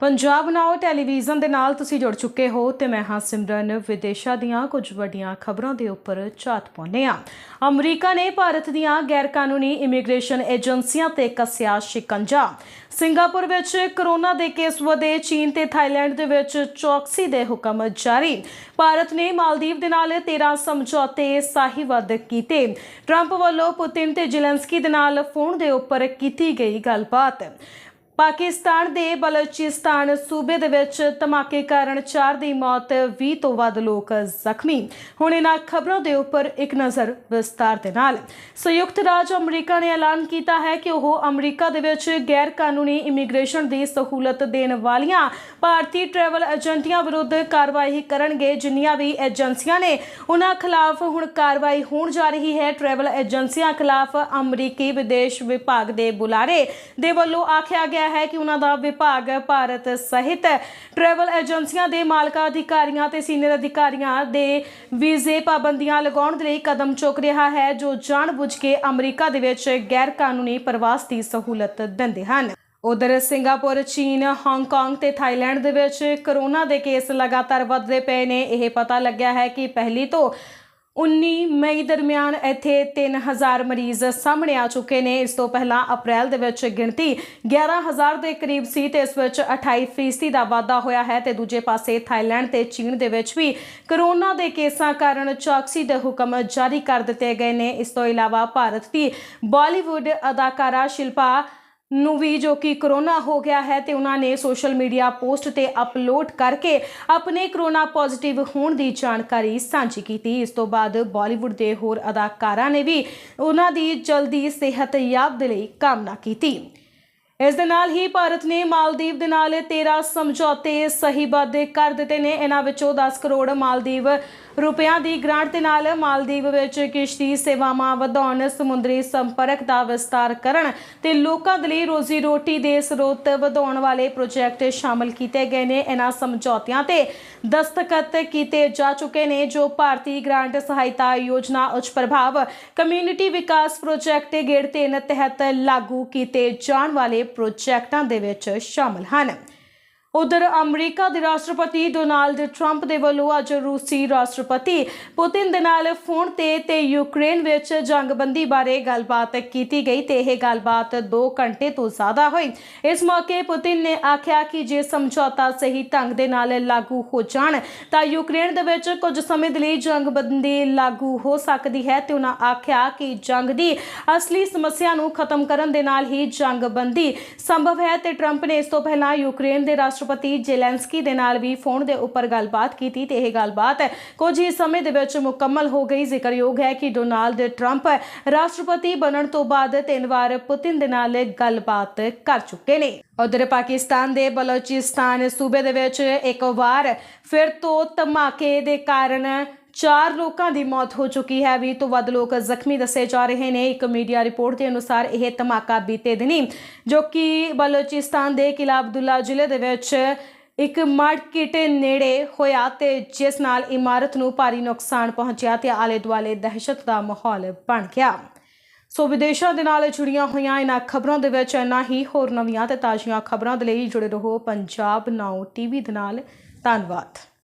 ਪੰਜਾਬ ਨਾਓ television ਦੇ ਨਾਲ ਤੁਸੀਂ ਜੁੜ ਚੁੱਕੇ ਹੋ ਤੇ ਮੈਂ ਹਾਂ ਸਿਮਰਨ। ਵਿਦੇਸ਼ਾਂ ਦੀਆਂ ਕੁਝ ਵੱਡੀਆਂ ਖਬਰਾਂ ਦੇ ਉੱਪਰ ਝਾਤ ਪਾਉਂਦੇ ਹਾਂ। ਅਮਰੀਕਾ ਨੇ ਭਾਰਤ ਦੀਆਂ ਗੈਰ ਕਾਨੂੰਨੀ ਇਮੀਗ੍ਰੇਸ਼ਨ ਏਜੰਸੀਆਂ ਤੇ ਕੱਸਿਆ ਸ਼ਿਕੰਜਾ। ਸਿੰਗਾਪੁਰ ਵਿੱਚ ਕਰੋਨਾ ਦੇ ਕੇਸ ਵਧੇ, ਚੀਨ ਤੇ ਥਾਈਲੈਂਡ ਦੇ ਵਿੱਚ ਚੌਕਸੀ ਦੇ ਹੁਕਮ ਜਾਰੀ। ਭਾਰਤ ਨੇ ਮਾਲਦੀਵ ਦੇ ਨਾਲ 13 ਸਮਝੌਤੇ ਸਾਹੀਬੱਧ ਕੀਤੇ। ਟਰੰਪ ਵੱਲੋਂ ਪੁਤਿਨ ਤੇ ਜ਼ੈਲੈਂਸਕੀ ਦੇ ਨਾਲ ਫੋਨ ਦੇ ਉੱਪਰ ਕੀਤੀ ਗਈ ਗੱਲਬਾਤ। ਪਾਕਿਸਤਾਨ ਦੇ ਬਲੋਚਿਸਤਾਨ ਸੂਬੇ ਦੇ ਵਿੱਚ ਧਮਾਕੇ ਕਾਰਨ 4 ਦੀ ਮੌਤ 20 ਤੋਂ ਵੱਧ ਲੋਕ ਜ਼ਖਮੀ। ਹੁਣ ਇਹਨਾਂ ਖਬਰਾਂ ਦੇ ਉੱਪਰ ਇੱਕ ਨਜ਼ਰ ਵਿਸਤਾਰ ਦੇ ਨਾਲ। ਸੰਯੁਕਤ ਰਾਜ ਅਮਰੀਕਾ ਨੇ ਐਲਾਨ ਕੀਤਾ ਹੈ ਕਿ ਉਹ ਅਮਰੀਕਾ ਦੇ ਵਿੱਚ ਗੈਰ ਕਾਨੂੰਨੀ ਇਮੀਗ੍ਰੇਸ਼ਨ ਦੀ ਸਹੂਲਤ ਦੇਣ ਵਾਲੀਆਂ ਭਾਰਤੀ ਟਰੈਵਲ ਏਜੰਟੀਆਂ ਵਿਰੁੱਧ ਕਾਰਵਾਈ ਕਰਨਗੇ, ਜਿੰਨੀਆਂ ਵੀ ਏਜੰਸੀਆਂ ਨੇ। ਉਹਨਾਂ ਖਿਲਾਫ ਹੁਣ ਕਾਰਵਾਈ ਹੋਣ ਜਾ ਰਹੀ ਹੈ। ਟਰੈਵਲ ਏਜੰਸੀਆਂ ਖਿਲਾਫ ਅਮਰੀਕੀ ਵਿਦੇਸ਼ ਵਿਭਾਗ ਦੇ ਬੁਲਾਰੇ ਦੇ ਵੱਲੋਂ ਆਖਿਆ ਗਿਆ ਹੈ ਕਿ ਉਹਨਾਂ ਦਾ ਵਿਭਾਗ ਭਾਰਤ ਸਹਿਤ ਟਰੈਵਲ ਏਜੰਸੀਆਂ ਦੇ ਮਾਲਕਾਂ ਅਧਿਕਾਰੀਆਂ ਤੇ ਸੀਨੀਅਰ ਅਧਿਕਾਰੀਆਂ ਦੇ ਵੀਜ਼ੇ ਪਾਬੰਦੀਆਂ ਲਗਾਉਣ ਦੇ ਲਈ ਕਦਮ ਚੁੱਕ ਰਿਹਾ ਹੈ, ਜੋ ਜਾਣਬੁੱਝ ਕੇ ਅਮਰੀਕਾ ਦੇ ਵਿੱਚ ਗੈਰ ਕਾਨੂੰਨੀ ਪ੍ਰਵਾਸ ਦੀ ਸਹੂਲਤ ਦਿੰਦੇ ਹਨ। ਉਧਰ ਸਿੰਗਾਪੁਰ, ਚੀਨ, ਹਾਂਗਕਾਂਗ ਤੇ ਥਾਈਲੈਂਡ ਦੇ ਵਿੱਚ ਕਰੋਨਾ ਦੇ ਕੇਸ ਲਗਾਤਾਰ ਵੱਧਦੇ ਪਏ ਨੇ। ਇਹ ਪਤਾ ਲੱਗਿਆ ਹੈ ਕਿ ਪਹਿਲੀ ਤੋਂ 19 ਮਈ ਦਰਮਿਆਨ ਇੱਥੇ 3000 ਮਰੀਜ਼ ਸਾਹਮਣੇ ਆ ਚੁੱਕੇ ਨੇ। ਇਸ ਤੋਂ ਪਹਿਲਾਂ ਅਪ੍ਰੈਲ ਦੇ ਵਿੱਚ ਗਿਣਤੀ 11000 ਦੇ ਕਰੀਬ ਸੀ ਤੇ ਇਸ ਵਿੱਚ 28% ਦਾ ਵਾਧਾ ਹੋਇਆ ਹੈ ਤੇ ਦੂਜੇ ਪਾਸੇ ਥਾਈਲੈਂਡ ਤੇ ਚੀਨ ਦੇ ਵਿੱਚ ਵੀ ਕਰੋਨਾ ਦੇ ਕੇਸਾਂ ਕਾਰਨ ਚੌਕਸੀ ਦੇ ਹੁਕਮ ਜਾਰੀ ਕਰ ਦਿੱਤੇ ਗਏ ਨੇ। ਇਸ ਤੋਂ ਇਲਾਵਾ ਭਾਰਤ ਦੀ ਬਾਲੀਵੁੱਡ ਅਦਾਕਾਰਾ ਸ਼ਿਲਪਾ ਨੂੰ ਵੀ ਜੋ ਕਿ ਕਰੋਨਾ ਹੋ ਗਿਆ ਹੈ ਤੇ ਉਹਨਾਂ ਨੇ ਸੋਸ਼ਲ ਮੀਡੀਆ ਪੋਸਟ ਤੇ ਅਪਲੋਡ ਕਰਕੇ ਆਪਣੇ ਕਰੋਨਾ ਪੋਜ਼ਿਟਿਵ ਹੋਣ ਦੀ ਜਾਣਕਾਰੀ ਸਾਂਝੀ ਕੀਤੀ। ਇਸ ਤੋਂ ਬਾਅਦ ਬਾਲੀਵੁੱਡ ਦੇ ਹੋਰ ਅਦਾਕਾਰਾਂ ਨੇ ਵੀ ਉਹਨਾਂ ਦੀ ਜਲਦੀ ਸਿਹਤ ਯਾਬ ਦੇ ਲਈ ਕਾਮਨਾ ਕੀਤੀ। ਇਸ ਦੇ ਨਾਲ ਹੀ ਭਾਰਤ ਨੇ ਮਾਲਦੀਵ ਦੇ ਨਾਲ 13 ਸਮਝੌਤੇ ਸਹੀਬੱਧ ਕਰ ਦਿੱਤੇ ਨੇ। ਇਹਨਾਂ ਵਿੱਚੋਂ 10 ਕਰੋੜ ਮਾਲਦੀਵ ਰੁਪਿਆਂ ਦੀ ਗ੍ਰਾਂਟ ਦੇ ਨਾਲ ਮਾਲਦੀਵ ਵਿੱਚ ਕਿਸ਼ਤੀ ਸੇਵਾਵਾਂ ਵਧਾਉਣ, ਸਮੁੰਦਰੀ ਸੰਪਰਕ ਦਾ ਵਿਸਤਾਰ ਕਰਨ ਤੇ ਲੋਕਾਂ ਦੇ ਲਈ ਰੋਜ਼ੀ ਰੋਟੀ ਦੇ ਸਰੋਤ ਵਧਾਉਣ ਵਾਲੇ ਪ੍ਰੋਜੈਕਟ ਸ਼ਾਮਲ ਕੀਤੇ ਗਏ ਨੇ। ਇਹਨਾਂ ਸਮਝੌਤਿਆਂ ਤੇ ਦਸਤਖਤ ਕੀਤੇ ਜਾ ਚੁੱਕੇ ਨੇ, ਜੋ ਭਾਰਤੀ ਗ੍ਰਾਂਟ ਸਹਾਇਤਾ ਯੋਜਨਾ ਉੱਚ ਪ੍ਰਭਾਵ ਕਮਿਊਨਿਟੀ ਵਿਕਾਸ ਪ੍ਰੋਜੈਕਟ ਗੇੜ 3 ਤਹਿਤ ਲਾਗੂ ਕੀਤੇ ਜਾਣ ਵਾਲੇ ਪ੍ਰੋਜੈਕਟਾਂ ਦੇ ਵਿੱਚ ਸ਼ਾਮਲ ਹਨ। ਉਧਰ ਅਮਰੀਕਾ ਦੇ ਰਾਸ਼ਟਰਪਤੀ ਡੋਨਾਲਡ ਟਰੰਪ ਦੇ ਵੱਲੋਂ ਅੱਜ ਰੂਸੀ ਰਾਸ਼ਟਰਪਤੀ ਪੁਤਿਨ ਦੇ ਨਾਲ ਫੋਨ ਤੇ ਤੇ ਯੂਕਰੇਨ ਵਿੱਚ ਜੰਗਬੰਦੀ ਬਾਰੇ ਗੱਲਬਾਤ ਕੀਤੀ ਗਈ ਤੇ ਇਹ ਗੱਲਬਾਤ 2 ਘੰਟੇ ਤੋਂ ਜ਼ਿਆਦਾ ਹੋਈ। ਇਸ ਮੌਕੇ ਪੁਤਿਨ ਨੇ ਆਖਿਆ ਕਿ ਜੇ ਸਮਝੌਤਾ ਸਹੀ ਢੰਗ ਦੇ ਨਾਲ ਲਾਗੂ ਹੋ ਜਾਣ, ਤਾਂ ਯੂਕਰੇਨ ਦੇ ਵਿੱਚ ਕੁਝ ਸਮੇਂ ਦੇ ਲਈ ਜੰਗਬੰਦੀ ਲਾਗੂ ਹੋ ਸਕਦੀ ਹੈ ਤੇ ਉਹਨਾਂ ਆਖਿਆ ਕਿ ਜੰਗ ਦੀ ਅਸਲੀ ਸਮੱਸਿਆ ਨੂੰ ਖਤਮ ਕਰਨ ਦੇ ਨਾਲ ਹੀ ਜੰਗਬੰਦੀ ਸੰਭਵ ਹੈ ਤੇ ਟਰੰਪ ਨੇ ਇਸ ਤੋਂ ਪਹਿਲਾਂ ਯੂਕਰੇਨ ਦੇ ਰਾਸ਼ਟਰ ਰਾਸ਼ਟਰਪਤੀ ਜ਼ੈਲੈਂਸਕੀ ਦੇ ਨਾਲ ਵੀ ਫੋਨ ਦੇ ਉੱਪਰ ਗੱਲਬਾਤ ਕੀਤੀ ਤੇ ਇਹ ਗੱਲਬਾਤ ਕੁਝ ਹੀ ਸਮੇਂ ਦੇ ਵਿੱਚ ਮੁਕੰਮਲ ਹੋ ਗਈ। ਜ਼ਿਕਰਯੋਗ ਹੈ ਕਿ ਡੋਨਾਲਡ ਟਰੰਪ ਰਾਸ਼ਟਰਪਤੀ ਬਣਨ ਤੋਂ ਬਾਅਦ ਤਿੰਨ ਵਾਰ ਪੁਤਿਨ ਦੇ ਨਾਲ ਗੱਲਬਾਤ ਕਰ ਚੁੱਕੇ ਨੇ। ਉਧਰ ਪਾਕਿਸਤਾਨ ਦੇ ਬਲੋਚਿਸਤਾਨ ਸੂਬੇ ਦੇ ਵਿੱਚ ਇੱਕ ਵਾਰ ਫਿਰ ਤੋਂ ਧਮਾਕੇ ਦੇ ਕਾਰਨ ਚਾਰ ਲੋਕਾਂ ਦੀ ਮੌਤ ਹੋ ਚੁੱਕੀ ਹੈ। ਵੀ ਤੋਂ ਵੱਧ ਲੋਕ ਜ਼ਖਮੀ ਦੱਸੇ ਜਾ ਰਹੇ ਨੇ। ਇੱਕ ਮੀਡੀਆ ਰਿਪੋਰਟ ਦੇ ਅਨੁਸਾਰ ਇਹ ਧਮਾਕਾ ਬੀਤੇ ਦਿਨੀ ਜੋ ਕਿ ਬਲੋਚਿਸਤਾਨ ਦੇ ਕਿਲਾ ਅਬਦੁੱਲਾ ਜ਼ਿਲ੍ਹੇ ਦੇ ਵਿੱਚ ਇੱਕ ਮਾਰਕੀਟ ਨੇੜੇ ਹੋਇਆ ਤੇ ਜਿਸ ਨਾਲ ਇਮਾਰਤ ਨੂੰ ਭਾਰੀ ਨੁਕਸਾਨ ਪਹੁੰਚਿਆ ਤੇ ਆਲੇ ਦੁਆਲੇ ਦਹਿਸ਼ਤ ਦਾ ਮਾਹੌਲ ਬਣ ਗਿਆ। ਸੋ ਵਿਦੇਸ਼ਾਂ ਦੇ ਨਾਲ ਜੁੜੀਆਂ ਹੋਈਆਂ ਇਹਨਾਂ ਖਬਰਾਂ ਦੇ ਵਿੱਚ ਇੰਨਾ ਹੀ। ਹੋਰ ਨਵੀਆਂ ਤੇ ਤਾਜ਼ੀਆਂ ਖਬਰਾਂ ਦੇ ਲਈ ਜੁੜੇ ਰਹੋ ਪੰਜਾਬ ਨਾਓ ਟੀਵੀ ਦੇ ਨਾਲ। ਧੰਨਵਾਦ।